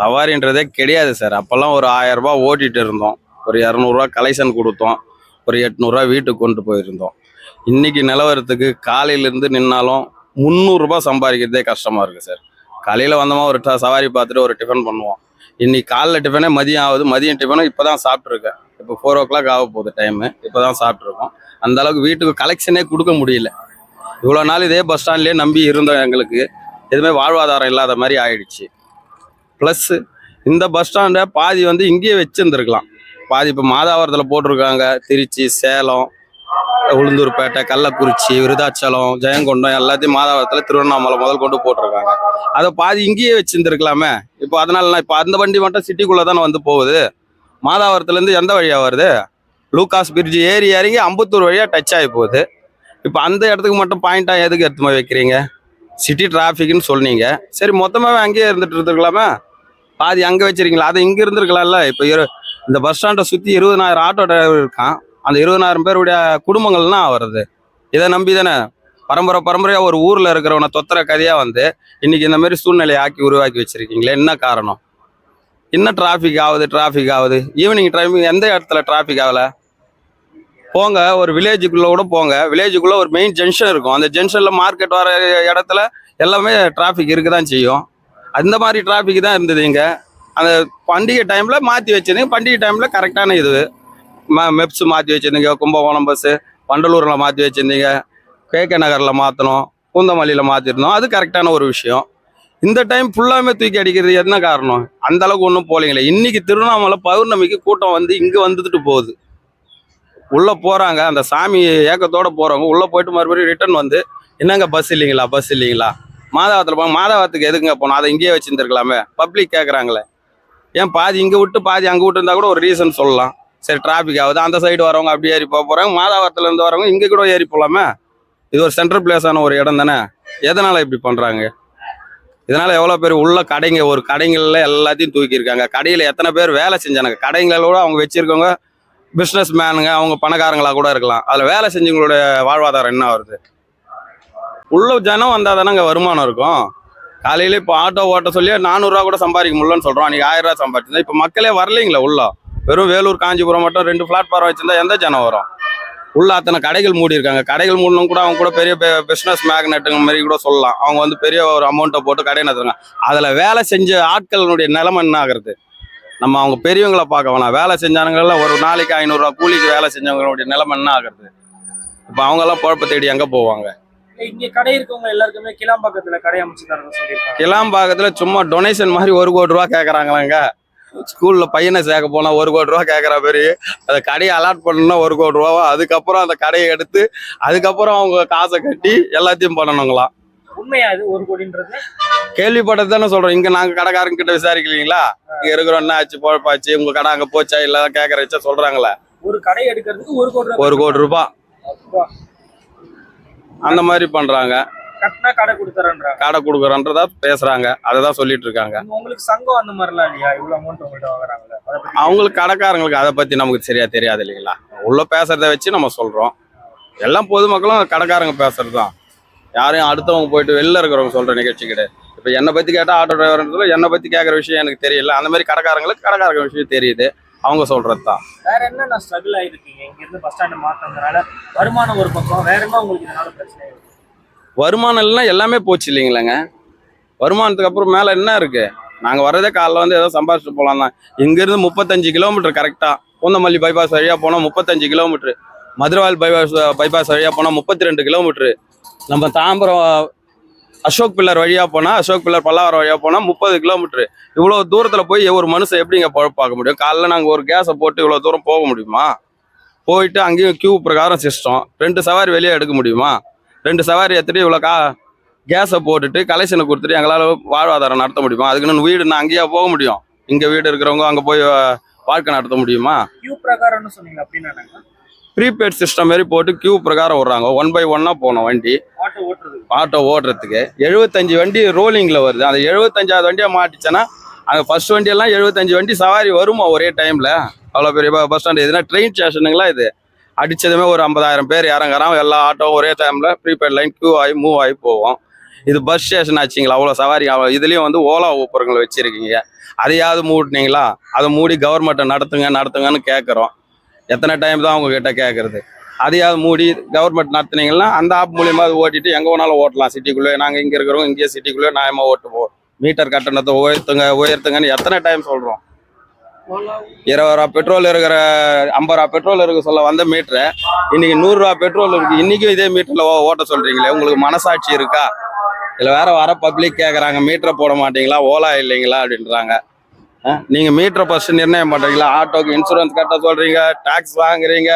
சவாரின்றதே கிடையாது சார் அப்போல்லாம் ஒரு ஆயிரம் ஓட்டிகிட்டு இருந்தோம். ஒரு இரநூறுவா கலெக்ஷன் கொடுத்தோம். ஒரு எட்நூறுரூவா வீட்டுக்கு கொண்டு போயிருந்தோம். இன்றைக்கி நிலவரத்துக்கு காலையிலேருந்து நின்னாலும் முந்நூறுரூபா சம்பாதிக்கிறதே கஷ்டமாக இருக்குது சார் காலையில் வந்தோமா ஒரு சவாரி பார்த்துட்டு ஒரு டிஃபன் பண்ணுவோம். இன்னைக்கு காலைல டிஃபனே மதியம் ஆகுது. மதியம் டிஃபனும் இப்போ தான் சாப்பிட்ருக்கேன் இப்போ ஃபோர் ஓ கிளாக் ஆக போகுது டைமு இப்போ தான் சாப்பிட்ருக்கோம் அந்த அளவுக்கு வீட்டுக்கு கலெக்ஷனே கொடுக்க முடியல. இவ்வளோ நாள் இதே பஸ் ஸ்டாண்ட்லேயே நம்பி இருந்தோம் எங்களுக்கு. எதுவுமே வாழ்வாதாரம் இல்லாத மாதிரி ஆயிடுச்சு. ப்ளஸ்ஸு இந்த பஸ் ஸ்டாண்டை பாதி வந்து இங்கேயே வச்சுருந்துருக்கலாம். பாதி இப்போ மாதாவரத்தில் போட்டிருக்காங்க. திருச்சி சேலம் உளுந்தூர்பேட்டை கள்ளக்குறிச்சி விருதாச்சலம் ஜெயங்கொண்டம் எல்லாத்தையும் மாதாவரத்தில் திருவண்ணாமலை முதல் கொண்டு போட்டிருக்காங்க. அதை பாதி இங்கேயே வச்சுருந்துருக்கலாமே. இப்போ அதனால இப்போ அந்த வண்டி மட்டும் சிட்டிக்குள்ளே தானே வந்து போகுது. மாதாவரத்துலேருந்து எந்த வழியாக வருது? லூகாஸ் பிரிட்ஜ் ஏறி இறங்கி அம்பத்தூர் வழியாக டச் ஆகி போகுது. இப்போ அந்த இடத்துக்கு மட்டும் பாயிண்ட்டாக எதுக்கு எடுத்து வைக்கிறீங்க? சிட்டி டிராஃபிக்னு சொன்னீங்க. சரி மொத்தமாகவே அங்கேயே இருந்துட்டு இருந்துருக்கலாமே. பாதி அங்கே வச்சிருக்கீங்களா? அது இங்கே இருந்திருக்கலாம்ல. இப்போ இரு இந்த பஸ் ஸ்டாண்டை சுற்றி இருபதனாயிரம் ஆட்டோ டிரைவர் இருக்கான். அந்த இருபதனாயிரம் பேருடைய குடும்பங்கள்னா வருது. இதை நம்பி தானே? பரம்பரை பரம்பரையாக ஒரு ஊரில் இருக்கிறவனை தொத்துற கதையாக வந்து இன்றைக்கி இந்த மாதிரி சூழ்நிலையை ஆக்கி உருவாக்கி வச்சுருக்கீங்களே என்ன காரணம்? என்ன டிராஃபிக் ஆகுது டிராஃபிக் ஆகுது? ஈவினிங் டைமிங் எந்த இடத்துல டிராஃபிக் ஆகலை? போங்க ஒரு வில்லேஜுக்குள்ளே கூட போங்க. வில்லேஜுக்குள்ளே ஒரு மெயின் ஜங்ஷன் இருக்கும். அந்த ஜங்ஷனில் மார்க்கெட் வர இடத்துல எல்லாமே டிராஃபிக் இருக்க தான் செய்யும். அந்த மாதிரி டிராஃபிக் தான் இருந்தது இங்கே. அந்த பண்டிகை டைமில் மாற்றி வச்சிருந்தீங்க. பண்டிகை டைமில் கரெக்டான இது. மெப்ஸ் மாற்றி வச்சுருந்தீங்க. கும்பகோணம் பஸ்ஸு வண்டலூரில் மாற்றி வச்சுருந்தீங்க. கேகே நகரில் மாற்றணும் பூந்தமல்லியில் மாற்றிருந்தோம் அது கரெக்டான ஒரு விஷயம். இந்த டைம் ஃபுல்லாமே தூக்கி அடிக்கிறது என்ன காரணம்? அந்த அளவுக்கு ஒன்றும் போலீங்களே இன்னைக்கு திருவண்ணாமலை பௌர்ணமிக்கு கூட்டம் வந்து இங்கே வந்துட்டு போகுது. உள்ளே போகிறாங்க அந்த சாமி ஏக்கத்தோடு போகிறவங்க உள்ளே போயிட்டு மறுபடியும் ரிட்டர்ன் வந்து என்னங்க பஸ் இல்லைங்களா? பஸ் இல்லைங்களா? மாதாவத்தில் போங்க மாதாவத்துக்கு எதுங்க போனோம் அதை இங்கேயே வச்சுருந்துருக்கலாமே. பப்ளிக் கேட்குறாங்களே ஏன் பாதி இங்கே விட்டு பாதி அங்கே விட்டு இருந்தால் கூட ஒரு ரீசன் சொல்லலாம். சரி டிராஃபிக் ஆகுது. அந்த சைடு வரவங்க அப்படி ஏறி போக போகிறாங்க மாதாவரத்துல இருந்து வரவங்க இங்கே கூட ஏறி போகலாமே இது ஒரு சென்ட்ரல் பிளேஸான ஒரு இடம் தானே? எதனால் இப்படி பண்ணுறாங்க இதனால் எவ்வளோ பேர் உள்ள கடைங்க ஒரு கடைங்களில் எல்லாத்தையும் தூக்கியிருக்காங்க. கடையில் எத்தனை பேர் வேலை செஞ்சானுங்க? கடைங்களோட அவங்க வச்சுருக்கவங்க பிஸ்னஸ் மேனுங்க அவங்க பணக்காரங்களாக கூட இருக்கலாம். அதில் வேலை செஞ்சவங்களுடைய வாழ்வாதாரம் என்ன வருது உள்ள ஜனம் வந்தால் தானேங்க வருமானம் இருக்கும். காலையில இப்போ ஆட்டோ ஓட்ட சொல்லி நானூறுரூவா கூட சம்பாதிக்க முடியலன்னு சொல்கிறோம் அன்றைக்கி ஆயிரம் ரூபா சம்பாதிச்சிருந்தா. இப்போ மக்களே வரலைங்களா உள்ள. வெறும் வேலூர் காஞ்சிபுரம் மட்டும் ரெண்டு பிளாட்ஃபார்ம் வச்சுருந்தா எந்த ஜனம் வரும்? உள்ள அத்தனை கடைகள் மூடி இருக்காங்க. கடைகள் மூடணும் கூட அவங்க கூட பெரிய பிஸ்னஸ் மேக்னெட்டுங்க மாதிரி கூட சொல்லலாம். அவங்க வந்து பெரிய ஒரு அமௌண்ட்டை போட்டு கடை நடத்துறாங்க. அதில் வேலை செஞ்ச ஆட்களுடைய நிலைமை என்ன ஆகுறது? நம்ம அவங்க பெரியவங்கள பார்க்க வேணாம். வேலை செஞ்சானுங்கள ஒரு நாளைக்கு ஐநூறுரூவா கூலிக்கு வேலை செஞ்சவங்களுடைய நிலைமை என்ன ஆகுறது? இப்போ அவங்கெல்லாம் குழப்ப தேடி எங்கே போவாங்க? இங்க கடை இருக்கவங்க எல்லாருக்குமே கிளாம்பாக்கத்துல கடை அமைச்சு தரணும் சொல்லியிருக்காங்க. கிளாம்பாக்கத்தில் சும்மா டொனேஷன் மாதிரி ஒரு கோடி ரூபா கேட்குறாங்களாங்க ஸ்கூலில் பையனை சேர்க்க போனால் ஒரு கோடி ரூபா கேட்குற பேர் அந்த கடையை அலாட் பண்ணணும்னா ஒரு கோடி ரூபாவா? அதுக்கப்புறம் அந்த கடையை எடுத்து அதுக்கப்புறம் அவங்க காசை கட்டி எல்லாத்தையும் பண்ணணுங்களாம் உண்மையா இது ஒரு கோடின்றது? கேள்விப்பட்டது தானே சொல்கிறோம் இங்கே நாங்கள் கடைக்காரங்க கிட்ட விசாரிக்கலீங்களா? இங்கே இருக்கிறோம் என்ன ஆச்சு பொழப்பாச்சு உங்கள் கடை அங்கே போச்சா இல்லை கேட்குற வச்சா சொல்கிறாங்களே ஒரு கடை எடுக்கிறதுக்கு ஒரு கோடி ஒரு கோடி ரூபாய் அந்த மாதிரி பண்ணுறாங்க கட்டினா கடை கொடுத்துறேன்றாங்க கடை கொடுக்குறோன்றதா பேசுகிறாங்க அதை தான் சொல்லிட்டு இருக்காங்க. உங்களுக்கு சங்கம் அந்த மாதிரிலாம் இல்லையா? அமௌண்ட் வாங்குறாங்களே பத்தி அவங்களுக்கு கடைக்காரங்களுக்கு அதை பற்றி நமக்கு சரியா தெரியாது இல்லைங்களா? உள்ள பேசுறத வச்சு நம்ம சொல்கிறோம் எல்லாம் பொதுமக்களும் கடைக்காரங்க பேசுறது தான் யாரையும் அடுத்தவங்க போயிட்டு வெளில இருக்கிறவங்க சொல்கிற நிகழ்ச்சி கிடையாது. இப்போ என்னை பற்றி கேட்டால் ஆட்டோ டிரைவர்ன்றதுல என்னை பற்றி கேட்குற விஷயம் எனக்கு தெரியல. அந்த மாதிரி கடைக்காரங்களுக்கு கடைக்காரங்க விஷயம் தெரியுது. அவங்க சொல்கிறது தான் வேற என்ன ஸ்ட்ரகிள் ஆயிருக்கீங்க? இங்க இருந்து பஸ் ஸ்டாண்ட் மாத்தினதுனால வருமானம் ஒரு பக்கம் வேற என்ன உங்களுக்கு இதனால பிரச்சனை வருமானம் இல்லைன்னா எல்லாமே போச்சு இல்லைங்களாங்க. வருமானத்துக்கு அப்புறம் மேலே என்ன இருக்கு? நாங்கள் வர்றதே காலைல வந்து ஏதோ சம்பாதிச்சுட்டு போகலாம் தான் இங்கேருந்து முப்பத்தஞ்சு கிலோமீட்டர் கரெக்டாக பூந்தமல்லி பைபாஸ் வழியாக போனால் முப்பத்தஞ்சு கிலோமீட்ரு மதுரவால் பைபாஸ் பைபாஸ் வழியாக போனால் முப்பத்தி ரெண்டு கிலோமீட்ரு நம்ம தாம்பரம் அசோக் பில்லர் வழியாக போனால் அசோக் பில்லர் பல்லாவரம் வழியாக போனால் முப்பது கிலோமீட்டர் இவ்வளோ தூரத்தில் போய் ஒரு மனுஷன் எப்படிங்க பார்க்க முடியும்? காலைல நாங்கள் ஒரு கேஸை போட்டு இவ்வளோ தூரம் போக முடியுமா? போயிட்டு அங்கேயும் கியூ பிரகாரம் சிஸ்டம் ரெண்டு சவாரி வெளியே எடுக்க முடியுமா? ரெண்டு சவாரி எடுத்துட்டு இவ்வளோ கா கேஸை போட்டுட்டு கலெக்ஷனை கொடுத்துட்டு எங்களால் வாழ்வாதாரம் நடத்த முடியுமா? அதுக்குன்னு வீடு நான் அங்கேயே போக முடியும். இங்கே வீடு இருக்கிறவங்க அங்கே போய் வாழ்க்கை நடத்த முடியுமா? கியூ பிரகாரம்னு சொன்னீங்க அப்படின்னு ப்ரீபெய்ட் சிஸ்டம் மாதிரி போட்டு கியூ பிரகாரம் விட்றாங்க ஒன் பை ஒன்னாக போனோம் வண்டி. ஆட்டோ ஓட்டுறது ஆட்டோ ஓடுறதுக்கு எழுபத்தஞ்சு வண்டி ரோலிங்கில் வருது. அந்த எழுபத்தஞ்சாவது வண்டியாக மாட்டிச்சேன்னா அங்கே ஃபர்ஸ்ட் வண்டியெல்லாம் எழுபத்தஞ்சு வண்டி சவாரி வருமா ஒரே டைமில் அவ்வளோ பெரிய பஸ் ஸ்டாண்ட் இதுனா ட்ரெயின் ஸ்டேஷனுங்களா இது? அடிச்சதுமே ஒரு ஐம்பதாயிரம் பேர் இறங்குறான் எல்லா ஆட்டோவும் ஒரே டைமில் ப்ரீபெய்ட் லைன் கியூ ஆகி மூவ் ஆகி போவோம். இது பஸ் ஸ்டேஷன் ஆச்சுங்களா? அவ்வளோ சவாரி அவ்வளோ இதுலேயும் வந்து ஓலா ஊப்பரங்கள் வச்சுருக்கீங்க. அதையாவது மூடினீங்களா? அதை மூடி கவர்மெண்ட்டை நடத்துங்க நடத்துங்கன்னு கேட்குறோம் எத்தனை டைம் தான் உங்ககிட்ட கேட்குறது அதையாவது மூடி கவர்மெண்ட் நடத்துனீங்கன்னா அந்த ஆப் மூலியமாக அது ஓட்டிட்டு எங்கே வேணாலும் ஓட்டலாம். சிட்டிக்குள்ளே நாங்கள் இங்கே இருக்கிறோம் இங்கேயே சிட்டிக்குள்ளே நியாயமாக ஓட்டுவோம். மீட்டர் கட்டணத்தை உயர்த்துங்க உயர்த்துங்கன்னு எத்தனை டைம் சொல்கிறோம் இருபது ரூபா பெட்ரோல் இருக்கிற ஐம்பது ரூபா பெட்ரோல் இருக்க சொல்ல வந்த மீட்ரு இன்னைக்கு நூறுரூவா பெட்ரோல் இருக்கு. இன்னைக்கும் இதே மீட்டரில் ஓட்ட சொல்றீங்களே உங்களுக்கு மனசாட்சி இருக்கா? இதில் வேற வர பப்ளிக் கேட்குறாங்க மீட்டரை போட மாட்டீங்களா ஓலா இல்லைங்களா அப்படின்றாங்க. நீங்கள் மீட்டரை ஃபஸ்ட்டு நிர்ணயம் பண்ணுறீங்களா ஆட்டோக்கு இன்சூரன்ஸ் கட்ட சொல்கிறீங்க டேக்ஸ் வாங்குறீங்க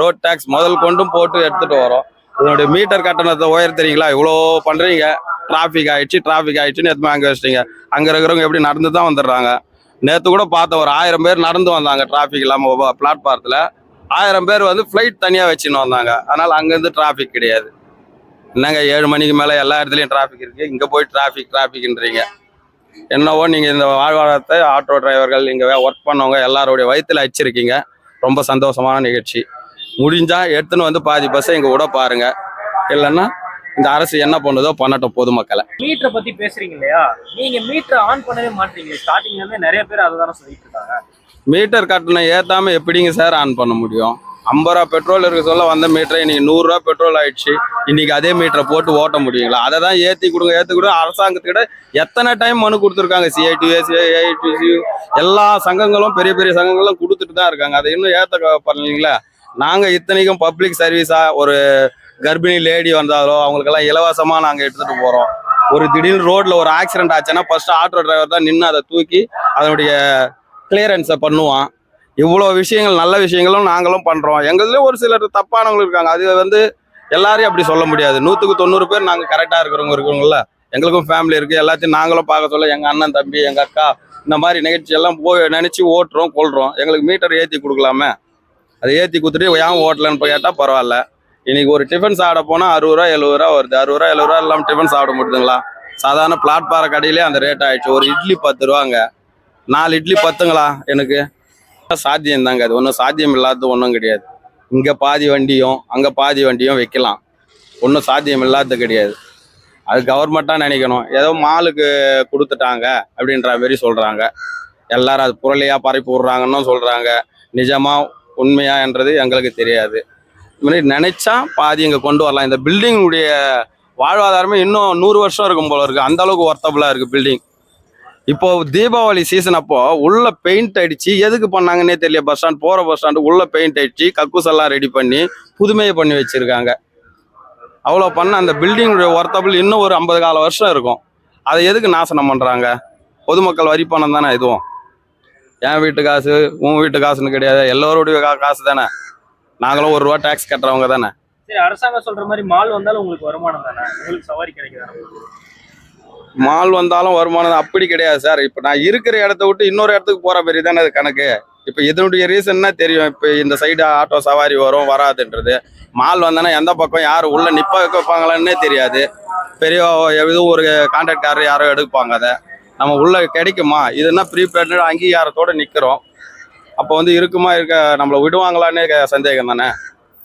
ரோட் டேக்ஸ் முதல் கொண்டும் போட்டு எடுத்துகிட்டு வரோம். இதனுடைய மீட்டர் கட்டணத்தை உயர்த்துறீங்களா? இவ்வளோ பண்ணுறீங்க டிராஃபிக் ஆயிடுச்சு டிராஃபிக் ஆயிடுச்சுன்னு எத்தனை அங்கே வச்சிட்டீங்க. அங்கே இருக்கிறவங்க எப்படி நடந்து தான் வந்துடுறாங்க. நேற்று கூட பார்த்த ஒரு ஆயிரம் பேர் நடந்து வந்தாங்க டிராஃபிக் இல்லாமல் பிளாட்ஃபாரத்தில் ஆயிரம் பேர் வந்து ஃப்ளைட் தனியாக வச்சுன்னு வந்தாங்க. அதனால் அங்கேருந்து டிராஃபிக் கிடையாது. என்னங்க ஏழு மணிக்கு மேலே எல்லா இடத்துலையும் டிராஃபிக் இருக்குது இங்கே போய் டிராஃபிக் டிராஃபிக்ன்றீங்க என்னவோ நீங்கள் இந்த வாழ்வாதாரத்தை ஆட்டோ டிரைவர்கள் இங்கே ஒர்க் பண்ணவங்க எல்லாருடைய வயித்துல வச்சிருக்கீங்க ரொம்ப சந்தோஷமான நிகழ்ச்சி. முடிஞ்சா எடுத்துன்னு வந்து பாதி பஸ்ஸை இங்கே விட பாருங்க. இல்லைன்னா இந்த அரசு என்ன பண்ணுதோ பண்ணட்டும் பொதுமக்களை. மீட்டரை பத்தி பேசுறீங்க இல்லையா? நீங்க மீட்டரை ஆன் பண்ணவே மாட்டீங்க ஸ்டார்டிங்ல இருந்தே நிறைய பேர் அதை தானே சொல்லிட்டு இருக்காங்க. மீட்டர் கட்டணம் ஏத்தாம எப்படிங்க சார் ஆன் பண்ண முடியும்? ஐம்பது ரூபா பெட்ரோல் இருக்க சொல்ல வந்த மீட்டரை இன்னைக்கு நூறுரூவா பெட்ரோல் ஆயிடுச்சு. இன்னைக்கு அதே மீட்டரை போட்டு ஓட்ட முடியுங்களா? அதை தான் ஏற்றி கொடுங்க ஏற்றி கொடுங்க. அரசாங்கத்துக்கிட்ட எத்தனை டைம் மனு கொடுத்துருக்காங்க? சிஐடிஎஸ் ஏஐடிசி எல்லா சங்கங்களும் பெரிய பெரிய சங்கங்களும் கொடுத்துட்டு தான் இருக்காங்க. அதை இன்னும் ஏற்ற பண்ணலீங்களா? நாங்கள் இத்தனைக்கும் பப்ளிக் சர்வீஸாக ஒரு கர்ப்பிணி லேடி வந்தாலோ அவங்களுக்கெல்லாம் இலவசமாக நாங்கள் எடுத்துகிட்டு போகிறோம் ஒரு திடீர்னு ரோட்டில் ஒரு ஆக்சிடென்ட் ஆச்சுன்னா ஃபர்ஸ்ட் ஆட்டோ டிரைவர் தான் நின்று அதை தூக்கி அதனுடைய கிளியரன்ஸை பண்ணுவான். இவ்வளோ விஷயங்கள் நல்ல விஷயங்களும் நாங்களும் பண்ணுறோம் எங்களுதுலேயும் ஒரு சிலர் தப்பானவங்க இருக்காங்க. அது வந்து எல்லாரையும் அப்படி சொல்ல முடியாது. நூற்றுக்கு தொண்ணூறு பேர் நாங்கள் கரெக்டாக இருக்கிறவங்க இருக்கிறவங்கள எங்களுக்கும் ஃபேமிலி இருக்குது எல்லாத்தையும் நாங்களும் பார்க்க சொல்ல எங்கள் அண்ணன் தம்பி எங்கள் அக்கா இந்த மாதிரி நிகழ்ச்சி எல்லாம் போய் நினச்சி ஓட்டுறோம் கொள்கிறோம் எங்களுக்கு மீட்டர் ஏற்றி கொடுக்கலாமே? அதை ஏற்றி கொடுத்துட்டு ஏன் ஓட்டலன்னு போய் கேட்டால் பரவாயில்ல. இன்னைக்கு ஒரு டிஃபன் சாப்பிட போனால் அறுபது ரூபா எழுபது ரூபா வருது. அறுபது ரூபா எழுபது ரூபா இல்லாமல் டிஃபன் சாப்பிட முடியுதுங்களா? சாதாரண பிளாட்பார கடையிலே அந்த ரேட் ஆயிடுச்சு. ஒரு இட்லி பத்து ரூபாங்க. நாலு இட்லி பத்துங்களா எனக்கு? சாத்தியம் தாங்க அது ஒன்றும் சாத்தியம் இல்லாதது ஒன்றும் கிடையாது. இங்கே பாதி வண்டியும் அங்கே பாதி வண்டியும் வைக்கலாம். ஒன்றும் சாத்தியம் இல்லாதது கிடையாது. அது கவர்மெண்ட்டாக நினைக்கணும். ஏதோ மாலுக்கு கொடுத்துட்டாங்க அப்படின்ற மாதிரி சொல்கிறாங்க எல்லாரும் அது புரளியாக பரப்பி விட்றாங்கன்னு சொல்கிறாங்க நிஜமா உண்மையான்றது எங்களுக்கு தெரியாது. இது மாதிரி நினைச்சா பாதி இங்கே கொண்டு வரலாம். இந்த பில்டிங்குடைய வாழ்வாதாரமே இன்னும் நூறு வருஷம் இருக்கும் போல இருக்குது அந்த அளவுக்கு ஒர்த்தபுளாக இருக்குது பில்டிங் இப்போ தீபாவளி சீசன் அப்போ உள்ள பெயிண்ட் அடிச்சு எதுக்கு பண்ணாங்கன்னே தெரியல. பஸ் ஸ்டாண்ட் போற பஸ் ஸ்டாண்டு உள்ள பெயிண்ட் அடிச்சு கக்கூஸ் எல்லாம் ரெடி பண்ணி புதுமையை பண்ணி வச்சிருக்காங்க. அவ்வளோ பண்ண அந்த பில்டிங்குடைய ஒர்த்தபிள் இன்னும் ஒரு ஐம்பது கால வருஷம் இருக்கும். அதை எதுக்கு நாசனம் பண்ணுறாங்க பொதுமக்கள் வரி பணம் தானே இதுவும். என் வீட்டு காசு உன் வீட்டு காசுன்னு கிடையாது. எல்லோருடைய கா- காசு தானே. நாங்களும் ஒரு ரூபா டேக்ஸ் கட்டுறவங்க தானே. சரி அரசாங்கம் சொல்ற மாதிரி மால் வந்தாலும் உங்களுக்கு வருமானம் தானே? உங்களுக்கு சவாரி கிடைக்குதானே மால் வந்தாலும் வருமானம் அப்படி கிடையாது சார். இப்போ நான் இருக்கிற இடத்த விட்டு இன்னொரு இடத்துக்கு போகிற பெரிய தானே அது கணக்கு. இப்போ இதனுடைய ரீசன்னா தெரியும்? இப்போ இந்த சைடு ஆட்டோ சவாரி வரும் வராதுன்றது. மால் வந்தோன்னா எந்த பக்கம் யார் உள்ளே நிப்ப வைப்பாங்களான்னே தெரியாது. பெரிய எதுவும் ஒரு கான்ட்ராக்டாரர் யாரோ எடுப்பாங்க அதை. நம்ம உள்ளே கிடைக்குமா? இதுன்னா ப்ரீபெய்டு அங்கீகாரத்தோடு நிற்கிறோம் அப்போ வந்து இருக்குமா இருக்க நம்மளை விடுவாங்களான்னு சந்தேகம் தானே